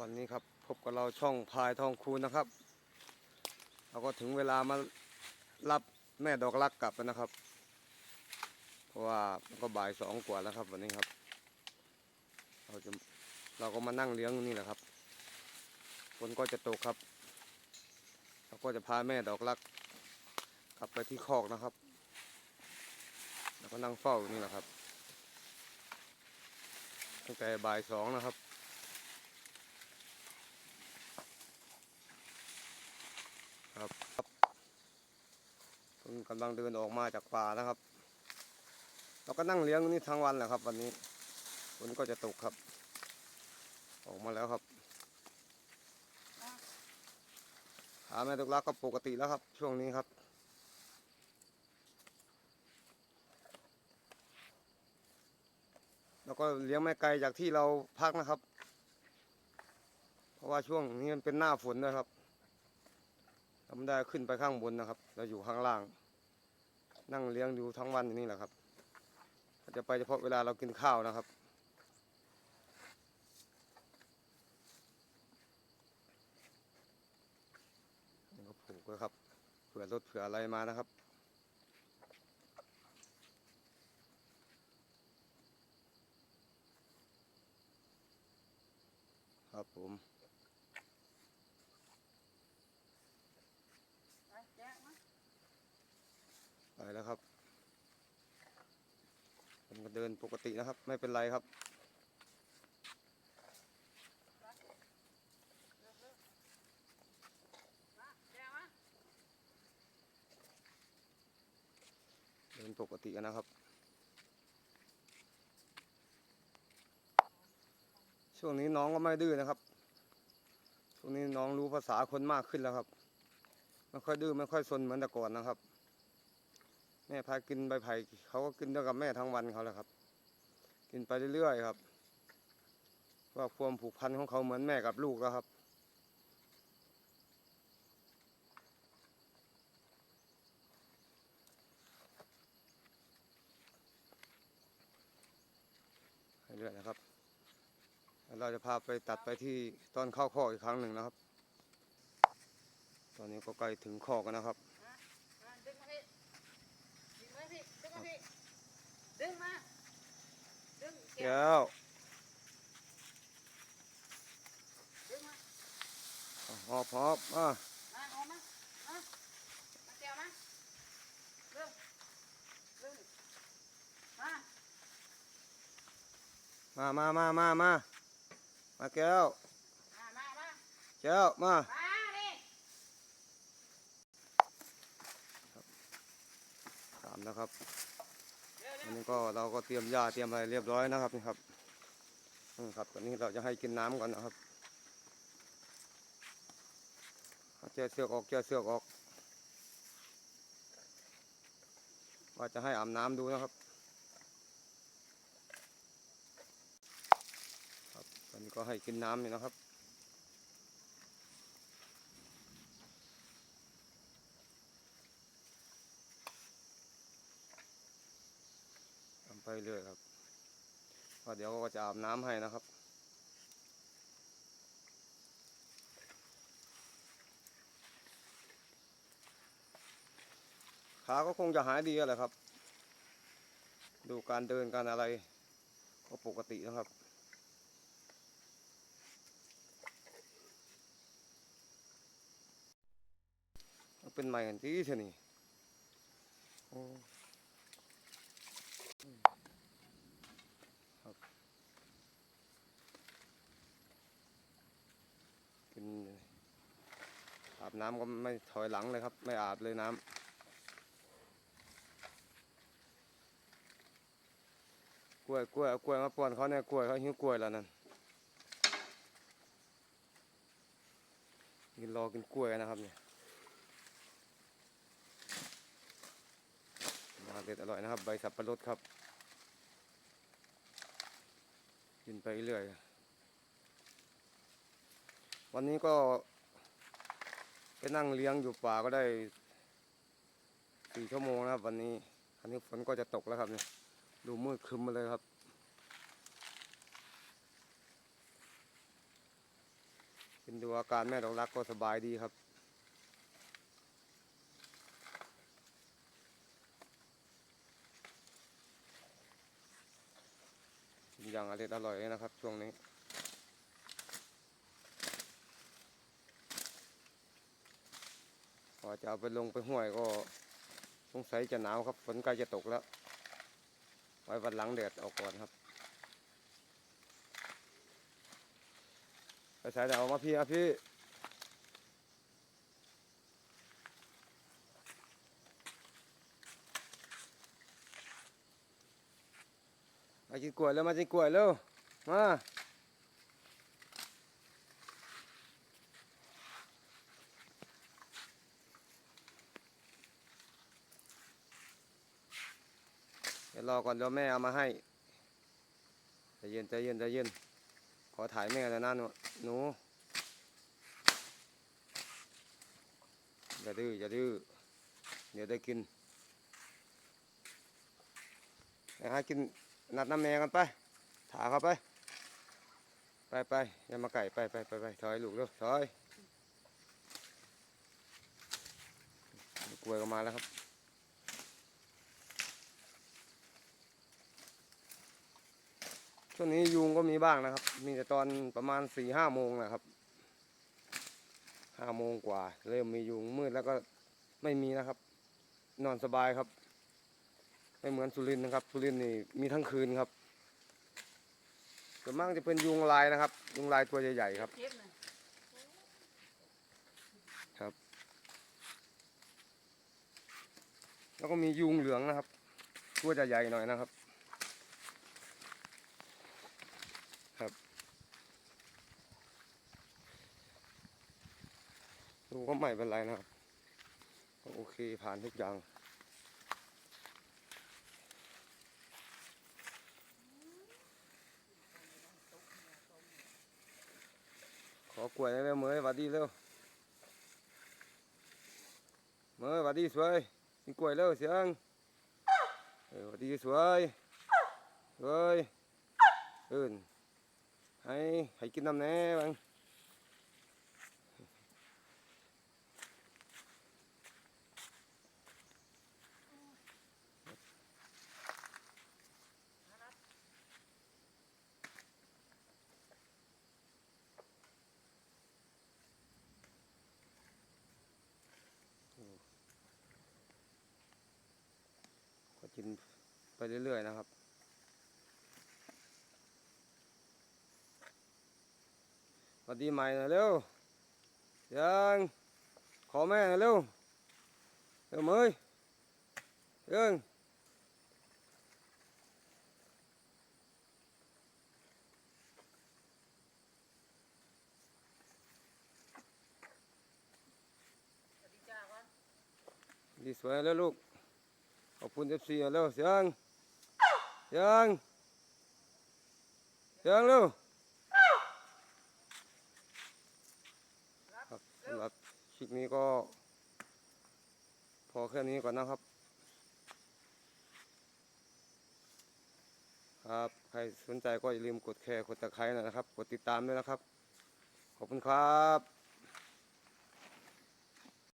วันนี้ครับพบกับเราช่องพายทองคูณนะครับ เราก็ถึงเวลามารับแม่ดอกรักกลับแล้วนะครับ เพราะว่าก็บ่ายสองกว่าแล้วครับ วันนี้ครับ เราจะเราก็มานั่งเลี้ยงนี่แหละครับฝนก็จะตกครับ เราก็จะพาแม่ดอกรักกลับไปที่คอกนะครับ แล้วก็นั่งเฝ้าอยู่นี่แหละครับ ตั้งแต่บ่ายสองนะครับ ครับเพิ่งกำลังเดินออกมาจากป่านะครับ เราก็นั่งเลี้ยงนี่ทั้งวันแหละครับ วันนี้ฝนก็จะตกครับ ออกมาแล้วครับหาแม่ตุกลักก็ปกติแล้วครับ ช่วงนี้ครับแล้วก็เลี้ยงไม่ไกลจากที่เราพักนะครับ เพราะว่าช่วงนี้มันเป็นหน้าฝนนะครับ เราไม่ได้ขึ้นไปข้างบนนะครับ เราอยู่ข้างล่าง นั่งเลี้ยงดูทั้งวันอย่างนี้แหละครับจะไปเฉพาะเวลาเรากินข้าวนะครับนี่ก็ผูกไว้ครับเผื่อรถเผื่ออะไรมานะครับครับผม ไป แล้วครับผมก็เดินปกตินะครับ ไม่เป็นไรครับเดินปกตินะครับ ช่วงนี้น้องก็ไม่ดื้อนะครับ ช่วงนี้น้องรู้ภาษาคนมากขึ้นแล้วครับ ไม่ค่อยดื้อไม่ค่อยซนเหมือนแต่ก่อนนะครับ ม่พากินใบไผ่เขาก็กินด้วยกับแม่ทั้งวันเขาแหละครับ กินไปเรื่อยๆครับ ว่าความผูกพันของเขาเหมือนแม่กับลูกแล้วครับ เรื่อยนะครับ เราจะพาไปตัดไปที่ตอนเข้าคอกอีกครั้งหนึ่งนะครับ ตอนนี้ก็ใกล้ถึงคอกแล้วนะครับ ดึงมาพี่ดึงมา พี่ดึงมาดึงมาเกี่ยวแก้วดึงมาหอบหอบอะมาออกมามามาเกี่ยวมาดึงดึงมามามามามามามาแก้วมามามาแก้วมามาดิสามนะครับ อันนี้ก็เราก็เตรียมหญ้าเตรียมอะไรเรียบร้อยนะครับนี่ครับนี่ครับตอนนี้เราจะให้กินน้ำก่อนนะครับเอาเสือกออกแก้เสือกออกว่าจะให้อาบน้ำดูนะครับครับตอนนี้ก็ให้กินน้ำนี่นะครับ ไปเรื่อยครับว่าเดี๋ยวก็จะอาบน้ำให้นะครับ ขาก็คงจะหายดีแหละครับ ดูการเดินการอะไร ก็ปกตินะครับเป็นใหม่กันที่เท่านี้โอ้ กินอา บน้ำก็ไม่ถอยหลังเลยครับ ไม่อาบเลยน้ำกล้วยกล้วยเอากล้วยมาป้อนเขาเนี่ยกล้วยเขาหิวกล้วยแล้วนั่นกินรอกินกล้วยนะครับเนี่ยมาเด็ดอร่อยนะครับ ใบสับปะรดครับ กินไปเรื่อยวันนี้ก็ ไปนั่งเลี้ยงอยู่ป่าก็ได้สี่ชั่วโมงนะครับ วันนี้อันนี้ฝนก็จะตกแล้วครับเนี่ยดูมืดครึมมาเลยครับเป็นดูอาการแม่ดอกรักก็สบายดีครับ อย่างอร่อยอร่อยเลยนะครับช่วงนี้ พอจะเอาไปลงไปห้วยก็สงสัยจะหนาวครับ ฝนใกล้จะตกแล้ว ไว้วันหลังแดดออกก่อนครับไปสายดาวมาพี่อะพี่มากินกล้วยแล้วมากินกล้วยแล้วมา ยวรอก่อนเดี๋ยวแม่เอามาให้ใจเย็นใจเย็นใจเย็น ขอถ่ายแม่แล้วนะหนูหนูอย่าดื้ออย่าดื้อเดี๋ยวได้กินไปหากินนัดน้ำแม่กันไปถาเข้าไป ไปไปอย่ามาไก่ไปไปไปไปถอยลูกเร็วถอยกล้วยก็มาแล้วครับ วงนี้ยุงก็มีบ้างนะครับ มีแต่ตอนประมาณสี่ห้าโมงนะครับห้าโมงกว่า เริ่มมียุงมืดแล้วก็ไม่มีนะครับ นอนสบายครับ ไม่เหมือนสุรินทร์นะครับ สุรินทร์นี่มีทั้งคืนครับส่วนมากจะเป็นยุงลายนะครับ ยุงลายตัวใหญ่ๆครับเจ็บแล้วก็มียุงเหลืองนะครับ ตัวจะใหญ่หน่อยนะครับ ดูก็ไม่เป็นไรนะครับก็โอเคผ่านทุกอย่างขอกล้วยเร็วเมยวัดดีเร็วเมยวัดดีสวยกินกล้วยเร็วเสียงเออวัดดีสวยสวยเอินให้ให้กินน้ำแน่บังก็กินไป เรื่อยๆนะครับ สวัสดีใหม่หน่อยเร็ว ยังขอแม่หน่อยเร็ว เร็วเมยยังสวัสดีจ้าก่อนดีสวยแล้วลูก ขอบคุณเอฟซีเร็วเสียงเสี ยังเสียงเร็วครับสำหรับคลิปนี้ก็ พอแค่นี้ก่อนนะครับ ครับ ใครสนใจก็อย่าลืมกดแชร์กดตะไคร้หน่อยนะครับ กดติดตามด้วยนะครับ ขอบคุณครับ